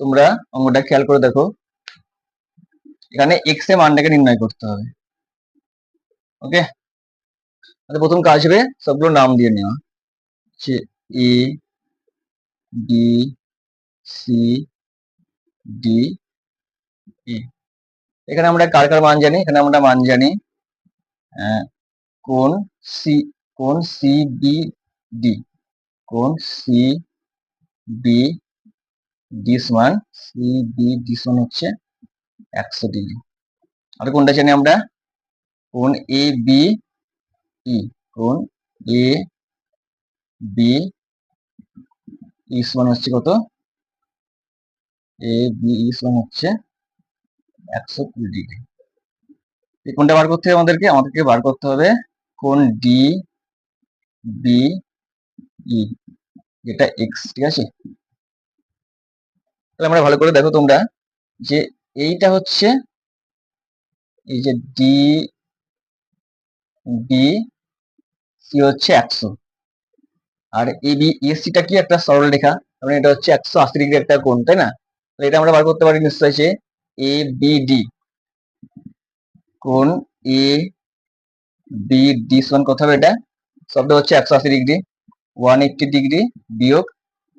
তোমরা অঙ্কটা খেয়াল করে দেখো। এখানে এক্সের মানটাকে নির্ণয় করতে হবে। ওকে তাহলে প্রথম কাজ হবে সবগুলো নাম দিয়ে নেওয়া। হচ্ছে A B C D E এখানে আমরা কার কার মান জানি? এখানে আমরা মান জানি কোন সি কোন সি বি ডি কোন সি বি ডি সমান সি বি ডি সমান হচ্ছে একশো ডিগ্রি আর কোনটা জানি আমরা? কোন এ বি ই কোন এ বি ই সমান হচ্ছে কত? এ বি ই সমান হচ্ছে একশো কুড়ি ডিগ্রি এই কোনটা বার করতে হবে আমাদেরকে? আমাদেরকে বার করতে হবে কোন ডি বি ই এটা এক্স ঠিক আছে? তাহলে আমরা ভালো করে দেখো তোমরা যে এইটা হচ্ছে এই যে ডি বি সি হচ্ছে একশো। আর এ বি এসিটা কি একটা সরল রেখা? মানে এটা হচ্ছে একশো আশি ডিগ্রি একটা কোণ, তাই না? তাহলে এটা আমরা বার করতে পারি নিশ্চয়ই যে এ বি ডি কোণ এ বি ডি সমান কত হবে এটা? শব্দ হচ্ছে একশো আশি ডিগ্রি। ওয়ান এইটটি ডিগ্রি বিয়োগ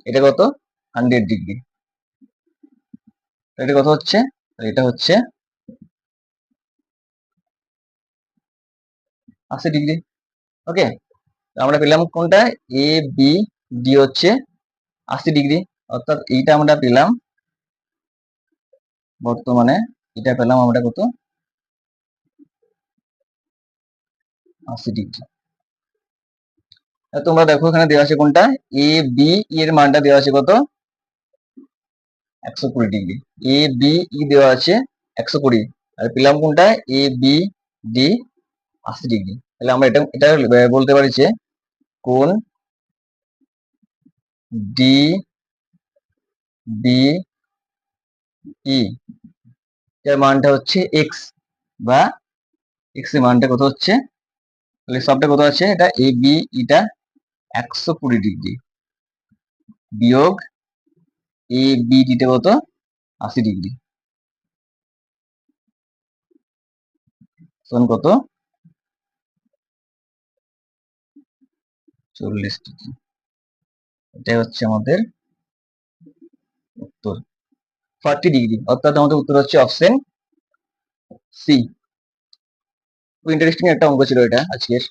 এটা কত? Hundred degree. এটা কত হচ্ছে? এটা হচ্ছে আশি ডিগ্রি। ওকে আমরা পেলাম কোনটা? এ বি ডি হচ্ছে আশি ডিগ্রি। অর্থাৎ এইটা আমরা পেলাম বর্তমানে, এটা পেলাম আমরা কত? আশি ডিগ্রি। তোমরা দেখো এখানে দেওয়া আছে কোনটা? এ বি এর মানটা দেওয়া আছে কত? একশো কুড়ি ডিগ্রি। এ বি ই দেওয়া আছে একশো কুড়ি। আর পেলাম কোনটা? এ বি ডি আশি ডিগ্রি। তাহলে আমরা এটা এটা বলতে পারি যে কোন ডি বি ই এর মানটা হচ্ছে এক্স বা এক্স মানটা কত হচ্ছে? তাহলে সবটা কত আছে? এটা এ বি ইটা একশো কুড়ি ডিগ্রি। বিয়োগ এ বি ডিটা কত? আশি ডিগ্রি কত? চল্লিশ ডিগ্রি। এটাই হচ্ছে আমাদের উত্তর। ফর্টি ডিগ্রি অর্থাৎ আমাদের উত্তর হচ্ছে অপশন সি ইন্টারেস্টিং একটা অঙ্ক ছিল এটা আজকের।